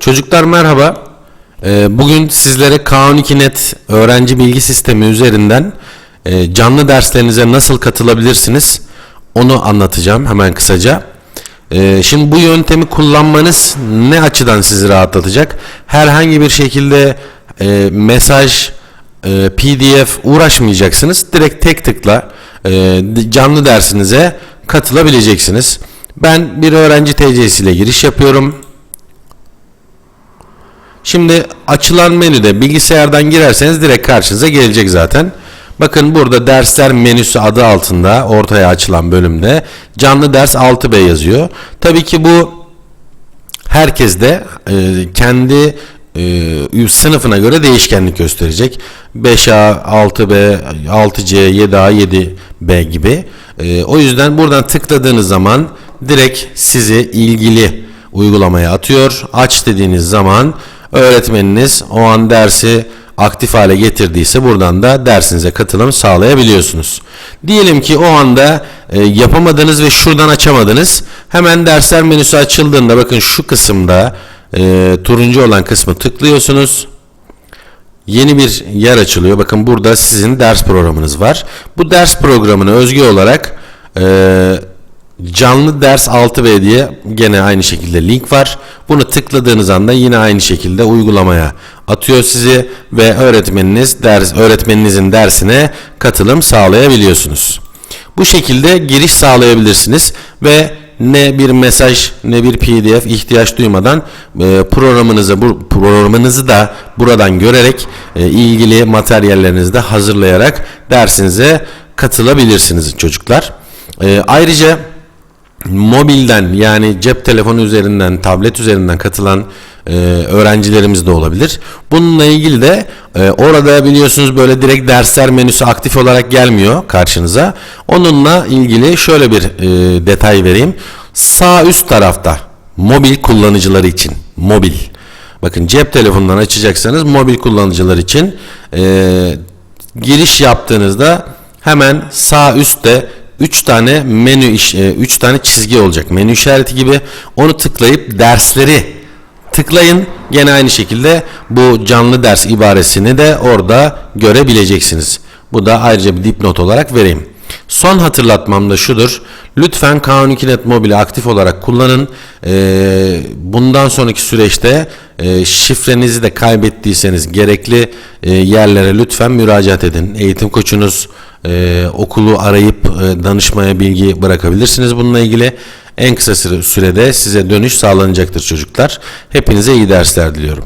Çocuklar merhaba. Ee, Bugün sizlere K12net öğrenci bilgi sistemi üzerinden e, canlı derslerinize nasıl katılabilirsiniz onu anlatacağım hemen kısaca. Ee, Şimdi bu yöntemi kullanmanız ne açıdan sizi rahatlatacak? Herhangi bir şekilde e, mesaj, e, PDF uğraşmayacaksınız. Direkt tek tıkla canlı dersinize katılabileceksiniz. Ben bir öğrenci TC'siyle giriş yapıyorum. Şimdi açılan menüde bilgisayardan girerseniz direkt karşınıza gelecek zaten. Bakın burada dersler menüsü adı altında ortaya açılan bölümde canlı ders 6B yazıyor. Tabii ki bu herkes de e, kendi e, sınıfına göre değişkenlik gösterecek. 5A, 6B, 6C, 7A, 7B gibi. E, o yüzden buradan tıkladığınız zaman direkt sizi ilgili uygulamaya atıyor. Aç dediğiniz zaman öğretmeniniz o an dersi aktif hale getirdiyse buradan da dersinize katılım sağlayabiliyorsunuz. Diyelim ki o anda e, yapamadınız ve şuradan açamadınız. Hemen dersler menüsü açıldığında bakın şu kısımda e, turuncu olan kısmı tıklıyorsunuz. Yeni bir yer açılıyor. Bakın burada sizin ders programınız var. Bu ders programına özgü olarak e, canlı ders 6B diye gene aynı şekilde link var. Bunu tıkladığınız anda yine aynı şekilde uygulamaya atıyor sizi ve öğretmeniniz ders öğretmeninizin dersine katılım sağlayabiliyorsunuz. Bu şekilde giriş sağlayabilirsiniz ve ne bir mesaj ne bir PDF ihtiyaç duymadan e, programınızı bu programınızı da buradan görerek e, ilgili materyallerinizi de hazırlayarak dersinize katılabilirsiniz çocuklar. E, ayrıca mobilden yani cep telefonu üzerinden, tablet üzerinden katılan e, öğrencilerimiz de olabilir. Bununla ilgili de e, orada biliyorsunuz böyle direkt dersler menüsü aktif olarak gelmiyor karşınıza. Onunla ilgili şöyle bir e, detay vereyim. Sağ üst tarafta mobil kullanıcıları için mobil. Bakın cep telefonundan açacaksanız mobil kullanıcılar için e, giriş yaptığınızda hemen sağ üstte 3 tane menü iş 3 tane çizgi olacak. Menü işareti gibi onu tıklayıp dersleri tıklayın. Gene aynı şekilde bu canlı ders ibaresini de orada görebileceksiniz. Bu da ayrıca bir dipnot olarak vereyim. Son hatırlatmam da şudur. Lütfen K12net mobili aktif olarak kullanın. Ee, bundan sonraki süreçte e, şifrenizi de kaybettiyseniz gerekli e, yerlere lütfen müracaat edin. Eğitim koçunuz e, okulu arayıp e, danışmaya bilgi bırakabilirsiniz bununla ilgili. En kısa süre- sürede size dönüş sağlanacaktır çocuklar. Hepinize iyi dersler diliyorum.